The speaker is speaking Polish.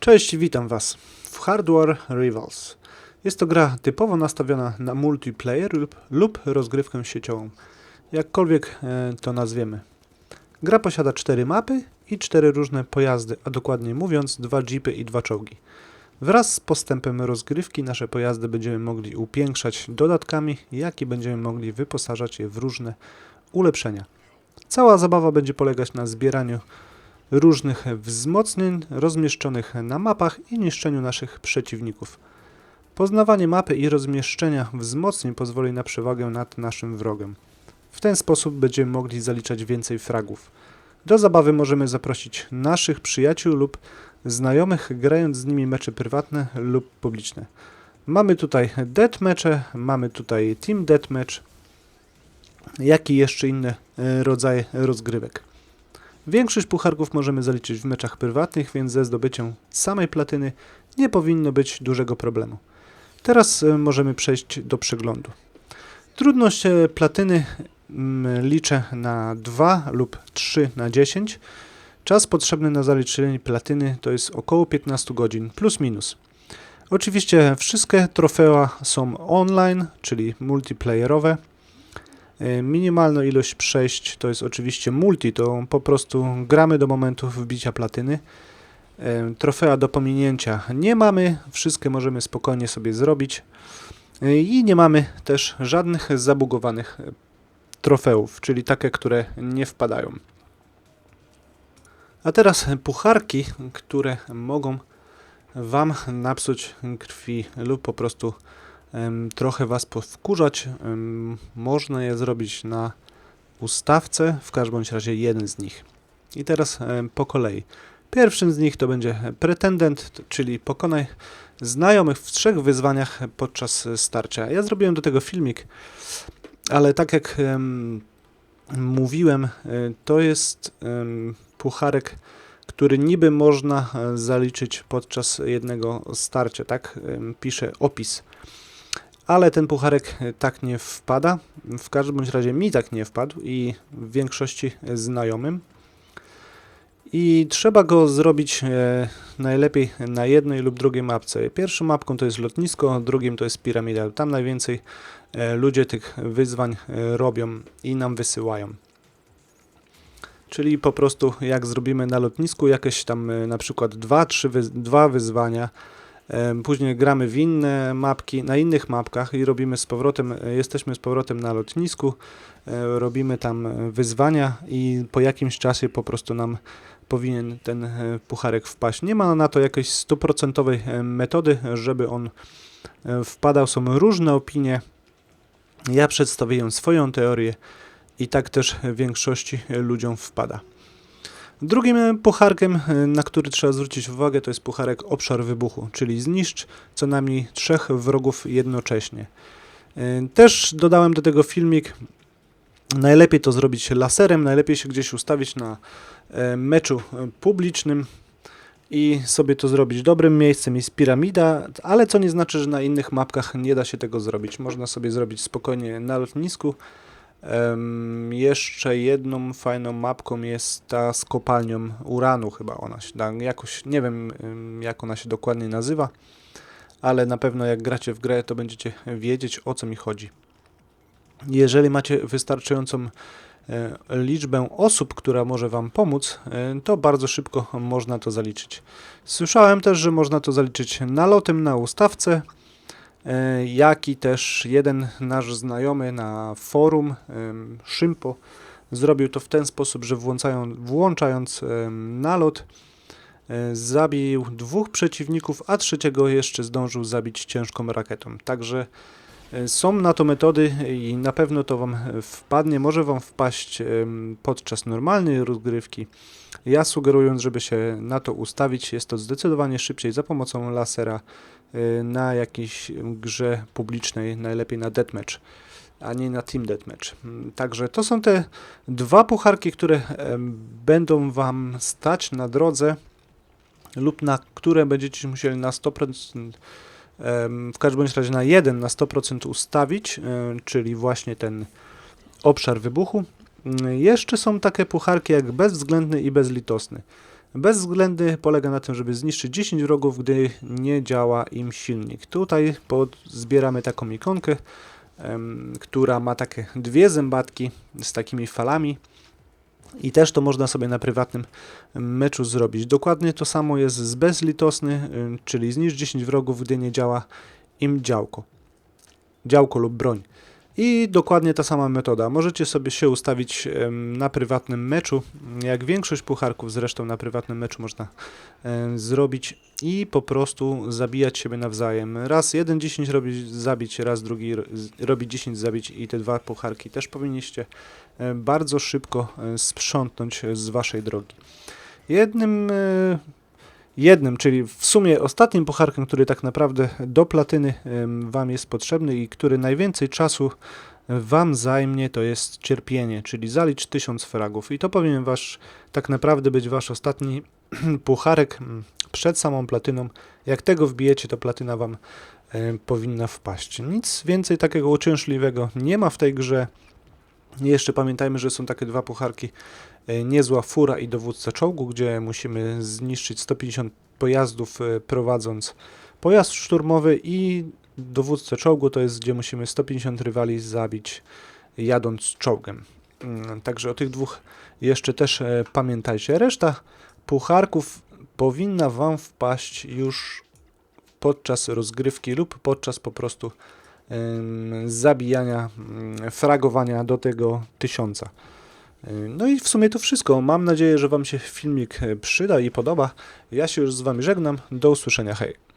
Cześć, witam Was w Hardware Rivals. Jest to gra typowo nastawiona na multiplayer lub, lub rozgrywkę sieciową, jakkolwiek e, to nazwiemy. Gra posiada cztery mapy i cztery różne pojazdy, a dokładnie mówiąc dwa jeepy i dwa czołgi. Wraz z postępem rozgrywki nasze pojazdy będziemy mogli upiększać dodatkami, jak i będziemy mogli wyposażać je w różne ulepszenia. Cała zabawa będzie polegać na zbieraniu różnych wzmocnień rozmieszczonych na mapach i niszczeniu naszych przeciwników. Poznawanie mapy i rozmieszczenia wzmocnień pozwoli na przewagę nad naszym wrogiem. W ten sposób będziemy mogli zaliczać więcej fragów. Do zabawy możemy zaprosić naszych przyjaciół lub znajomych, grając z nimi mecze prywatne lub publiczne. Mamy tutaj deathmatche, mamy tutaj team deathmatch, jak i jeszcze inne e, rodzaje rozgrywek. Większość pucharków możemy zaliczyć w meczach prywatnych, więc ze zdobyciem samej platyny nie powinno być dużego problemu. Teraz e, możemy przejść do przeglądu. Trudność e, platyny mm, liczę na 2 lub 3 na 10. Czas potrzebny na zaliczenie platyny to jest około 15 godzin, plus minus. Oczywiście wszystkie trofea są online, czyli multiplayerowe. E, Minimalna ilość przejść to jest oczywiście multi, to po prostu gramy do momentu wbicia platyny. E, Trofea do pominięcia nie mamy, wszystkie możemy spokojnie sobie zrobić. E, I nie mamy też żadnych zabugowanych trofeów, czyli takie, które nie wpadają. A teraz pucharki, które mogą Wam napsuć krwi lub po prostu trochę Was powkurzać. Można je zrobić na ustawce, w każdym razie jeden z nich. I teraz po kolei. Pierwszym z nich to będzie pretendent, czyli pokonaj znajomych w trzech wyzwaniach podczas starcia. Ja zrobiłem do tego filmik, ale tak jak em, mówiłem, e, to jest pucharek, który niby można e, zaliczyć podczas jednego starcia, tak pisze opis. Ale ten pucharek e, tak nie wpada. W każdym bądź razie mi tak nie wpadł i w większości znajomym. I trzeba go zrobić e, najlepiej na jednej lub drugiej mapce. Pierwszą mapką to jest lotnisko, drugim to jest piramida. Tam najwięcej e, ludzie tych wyzwań robią i nam wysyłają. Czyli po prostu jak zrobimy na lotnisku jakieś tam na przykład dwa, trzy dwa wyzwania, później gramy w inne mapki, na innych mapkach i robimy z powrotem, e, jesteśmy z powrotem na lotnisku, e, robimy tam e, wyzwania i po jakimś czasie po prostu nam powinien ten pucharek wpaść. Nie ma na to jakiejś stuprocentowej metody, żeby on wpadał. Są różne opinie. Ja przedstawiłem swoją teorię i tak też większości ludziom wpada. Drugim pucharkiem, e, na który trzeba zwrócić uwagę, to jest pucharek obszar wybuchu, czyli zniszcz co najmniej trzech wrogów jednocześnie. E, Też dodałem do tego filmik. Najlepiej to zrobić laserem, najlepiej się gdzieś ustawić na e, meczu e, publicznym i sobie to zrobić dobrym miejscem jest piramida, ale co nie znaczy, że na innych mapkach nie da się tego zrobić. Można sobie zrobić spokojnie na lotnisku. Jeszcze jedną fajną mapką jest ta z kopalnią uranu, chyba ona się da, jakoś, nie wiem em, jak ona się dokładnie nazywa, ale na pewno jak gracie w grę, to będziecie wiedzieć o co mi chodzi. Jeżeli macie wystarczającą e, liczbę osób, która może Wam pomóc, e, to bardzo szybko można to zaliczyć. Słyszałem też, że można to zaliczyć nalotem na ustawce, jak i też jeden nasz znajomy na forum Szympo zrobił to w ten sposób, że włączają, włączając nalot e, zabił dwóch przeciwników, a trzeciego jeszcze zdążył zabić ciężką rakietą. Także e, są na to metody i na pewno to Wam wpadnie. Może Wam wpaść em, podczas normalnej rozgrywki. Ja sugerując, żeby się na to ustawić, jest to zdecydowanie szybciej za pomocą lasera e, na jakiejś grze publicznej, najlepiej na deathmatch, a nie na team deathmatch. Mm, Także to są te dwa pucharki, które będą Wam stać na drodze lub na które będziecie musieli na 100% em, w każdym razie na jeden na 100% ustawić, czyli właśnie ten obszar wybuchu. Mm, Jeszcze są takie pucharki jak bezwzględny i bezlitosny. Bezwzględny polega na tym, żeby zniszczyć 10 wrogów, gdy nie działa im silnik. Tutaj zbieramy taką ikonkę, która ma takie dwie zębatki z takimi falami. I też to można sobie na prywatnym meczu zrobić. Dokładnie to samo jest z bezlitosny, ym, czyli zniszcz 10 wrogów, gdy nie działa im działko. Działko lub broń. I dokładnie ta sama metoda. Możecie sobie się ustawić na prywatnym meczu, jak większość pucharków zresztą na prywatnym meczu można zrobić i po prostu zabijać siebie nawzajem. Raz jeden 10 robi zabić, raz drugi robi 10 zabić i te dwa pucharki też powinniście bardzo szybko sprzątnąć z waszej drogi. Jednym, e, jednym, czyli w sumie ostatnim pucharkiem, który tak naprawdę do platyny wam jest potrzebny i który najwięcej czasu wam zajmie, to jest cierpienie, czyli zalicz 1000 fragów. I to powinien wasz, tak naprawdę być wasz ostatni pucharek mm, przed samą platyną. Jak tego wbijecie, to platyna wam powinna wpaść. Nic więcej takiego uciążliwego nie ma w tej grze. Jeszcze pamiętajmy, że są takie dwa pucharki e, Niezła Fura i Dowódca Czołgu, gdzie musimy zniszczyć 150 pojazdów e, prowadząc pojazd szturmowy i Dowódcę Czołgu to jest, gdzie musimy 150 rywali zabić jadąc czołgiem. Mm, Także o tych dwóch jeszcze też e, pamiętajcie. Reszta pucharków powinna Wam wpaść już podczas rozgrywki lub podczas po prostu zabijania, mm, fragowania do tego tysiąca. No i w sumie to wszystko. Mam nadzieję, że Wam się filmik e, przyda i podoba. Ja się już z Wami żegnam. Do usłyszenia. Hej.